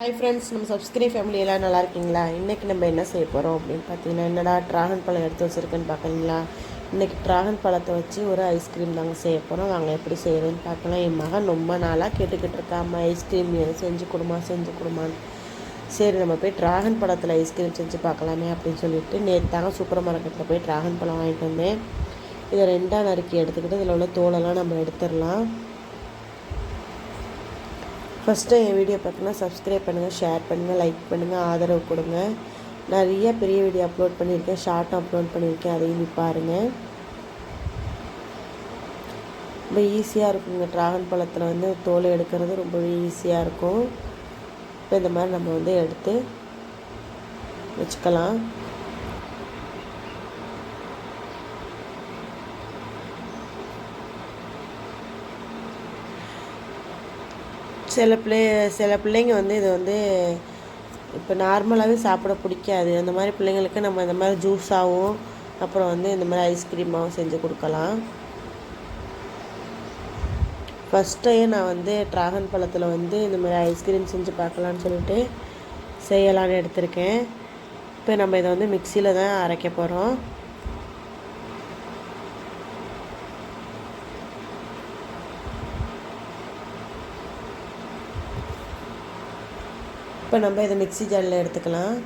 Hi friends நம்ம subscribe family எல்லாம் நல்லா இருக்கீங்களா? இன்றைக்கி நம்ம என்ன செய்ய போகிறோம் அப்படின்னு பார்த்தீங்கன்னா என்னடா ட்ராகன் பழம் எடுத்து வச்சுருக்கேன்னு பார்க்குறீங்களா? இன்றைக்கி ட்ராகன் பழத்தை வச்சு ஒரு ஐஸ்கிரீம் தாங்க செய்ய போகிறோம் நாங்கள் எப்படி செய்கிறதுன்னு பார்க்கலாம். என் மகன் ரொம்ப நாளாக கேட்டுக்கிட்டு இருக்கா ஐஸ்கிரீம் செஞ்சு கொடுமா செஞ்சு கொடுமான்னு. சரி நம்ம போய் ட்ராகன் பழத்தில் ஐஸ்கிரீம் செஞ்சு பார்க்கலாமே அப்படின்னு சொல்லிட்டு நேற்று தாங்க சூப்பர் மார்க்கெட்டில் போய் ட்ராகன் பழம் வாங்கிட்டு வந்தேன். இதை ரெண்டாக நறுக்கி எடுத்துக்கிட்டு இதில் உள்ள தோலெல்லாம் நம்ம எடுத்துடலாம். ஃபஸ்ட்டு என் வீடியோ பார்த்தீங்கன்னா சப்ஸ்கிரைப் பண்ணுங்கள் ஷேர் பண்ணுங்கள் லைக் பண்ணுங்கள் ஆதரவு கொடுங்க. நிறைய பெரிய வீடியோ அப்லோட் பண்ணியிருக்கேன் ஷார்ட்டும் அப்லோட் பண்ணியிருக்கேன் அதையும் நீ பாருங்கள் ரொம்ப ஈஸியாக இருக்குங்க. ட்ராகன் பழத்தில் வந்து தோலை எடுக்கிறது ரொம்பவே ஈஸியாக இருக்கும். இப்போ இந்த மாதிரி நம்ம வந்து எடுத்து வச்சுக்கலாம். சில பிள்ளை சில பிள்ளைங்க வந்து இது வந்து இப்போ நார்மலாகவே சாப்பிட பிடிக்காது. அந்த மாதிரி பிள்ளைங்களுக்கு நம்ம இந்த மாதிரி ஜூஸாகவும் அப்புறம் வந்து இந்த மாதிரி ஐஸ்கிரீமாகவும் செஞ்சு கொடுக்கலாம். ஃபஸ்ட்டே நான் வந்து ட்ராகன் பழத்தில் வந்து இந்த மாதிரி ஐஸ்கிரீம் செஞ்சு பார்க்கலான்னு சொல்லிட்டு செய்யலான்னு எடுத்திருக்கேன். இப்போ நம்ம இதை வந்து மிக்சியில் தான் அரைக்க போகிறோம் இப்போ நம்ம இதை மிக்ஸி ஜாரில் எடுத்துக்கலாம்.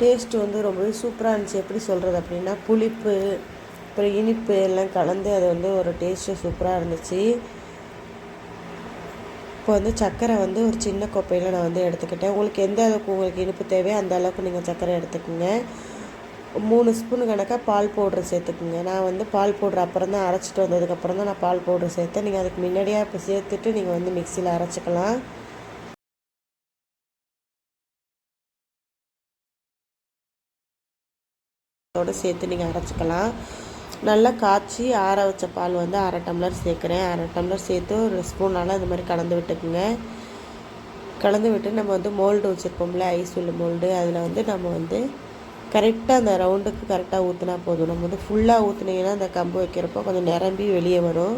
டேஸ்ட் வந்து ரொம்பவே சூப்பராக இருந்துச்சு. எப்படி சொல்கிறது அப்படின்னா புளிப்பு அப்புறம் இனிப்பு எல்லாம் கலந்து அது வந்து ஒரு டேஸ்ட்டு சூப்பராக இருந்துச்சு. இப்போ வந்து சர்க்கரை வந்து ஒரு சின்ன கொப்பையில் நான் வந்து எடுத்துக்கிட்டேன். உங்களுக்கு எந்த அளவுக்கு உங்களுக்கு இனிப்பு தேவையோ அந்த அளவுக்கு நீங்கள் சர்க்கரை எடுத்துக்கோங்க. மூணு ஸ்பூன் கணக்காக பால் பவுட்ரு சேர்த்துக்குங்க. நான் வந்து பால் பவுட்ரு அப்புறம் தான் அரைச்சிட்டு வந்ததுக்கப்புறம் தான் நான் பால் பவுட்ரு சேர்த்தேன். நீங்கள் அதுக்கு முன்னாடியே இப்போ சேர்த்துட்டு நீங்கள் வந்து மிக்சியில் அரைச்சிக்கலாம். அதோடு சேர்த்து நீங்கள் அரைச்சிக்கலாம். நல்லா காய்ச்சி ஆற வச்ச பால் வந்து அரை டம்ளர் சேர்க்குறேன். அரை டம்ளர் சேர்த்து ஒரு ஸ்பூனால் இந்த மாதிரி கலந்து விட்டுக்குங்க. கலந்து விட்டு நம்ம வந்து மோல்டு வச்சுருப்போம்ல ஐஸ் உள்ள மோல்டு அதில் வந்து நம்ம வந்து கரெக்டாக அந்த ரவுண்டுக்கு கரெக்டாக ஊற்றினா போதும். நம்ம வந்து ஃபுல்லாக ஊற்றுனீங்கன்னா அந்த கம்பு வைக்கிறப்போ கொஞ்சம் நிரம்பி வெளியே வரும்.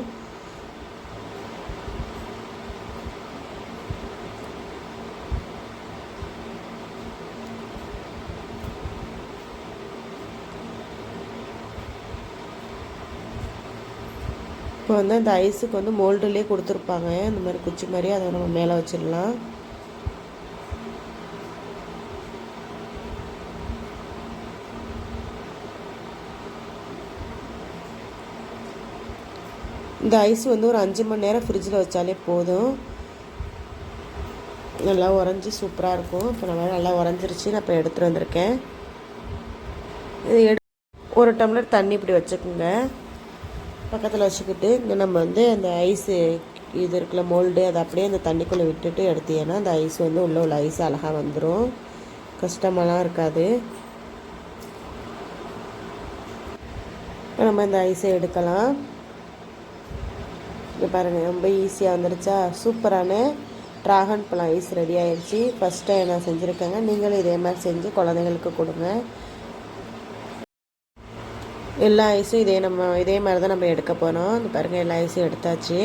இப்போ வந்து அந்த ஐஸுக்கு வந்து மோல்டுலேயே கொடுத்துருப்பாங்க. இந்த மாதிரி குச்சி மாதிரி அதை நம்ம மேலே வச்சிடலாம். இந்த ஐஸ் வந்து ஒரு அஞ்சு மணி நேரம் ஃப்ரிட்ஜில் வச்சாலே போதும். நல்லா உறைஞ்சி சூப்பராக இருக்கும். இப்போ நம்ம நல்லா உறைஞ்சிருச்சு. நான் இப்போ எடுத்துகிட்டு வந்திருக்கேன். இது எடு ஒரு டம்ளர் தண்ணி இப்படி வச்சுக்கோங்க. பக்கத்தில் வச்சுக்கிட்டு இங்கே நம்ம வந்து அந்த ஐஸு இது இருக்குல்ல மோல்டு அதை அப்படியே அந்த தண்ணிக்குள்ளே விட்டுட்டு எடுத்தீங்கன்னா அந்த ஐஸ் வந்து உள்ளே உள்ள ஐஸ் அழகாக வந்துடும் கஷ்டமெல்லாம் இருக்காது. இப்போ நம்ம இந்த ஐஸை எடுக்கலாம். இங்கே பாருங்கள் ரொம்ப ஈஸியாக வந்துடுச்சா சூப்பரான ட்ராகன் பழம் ஐஸ் ரெடி ஆயிடுச்சு ஃபஸ்ட் டைம் நான் செஞ்சுருக்கேங்க. நீங்களும் இதே மாதிரி செஞ்சு குழந்தைங்களுக்கு கொடுங்க. எல்லா ஐஸும் இதே நம்ம இதே மாதிரி தான் நம்ம எடுக்க போகிறோம் இந்த பாருங்கள் எல்லா ஐஸும் எடுத்தாச்சு.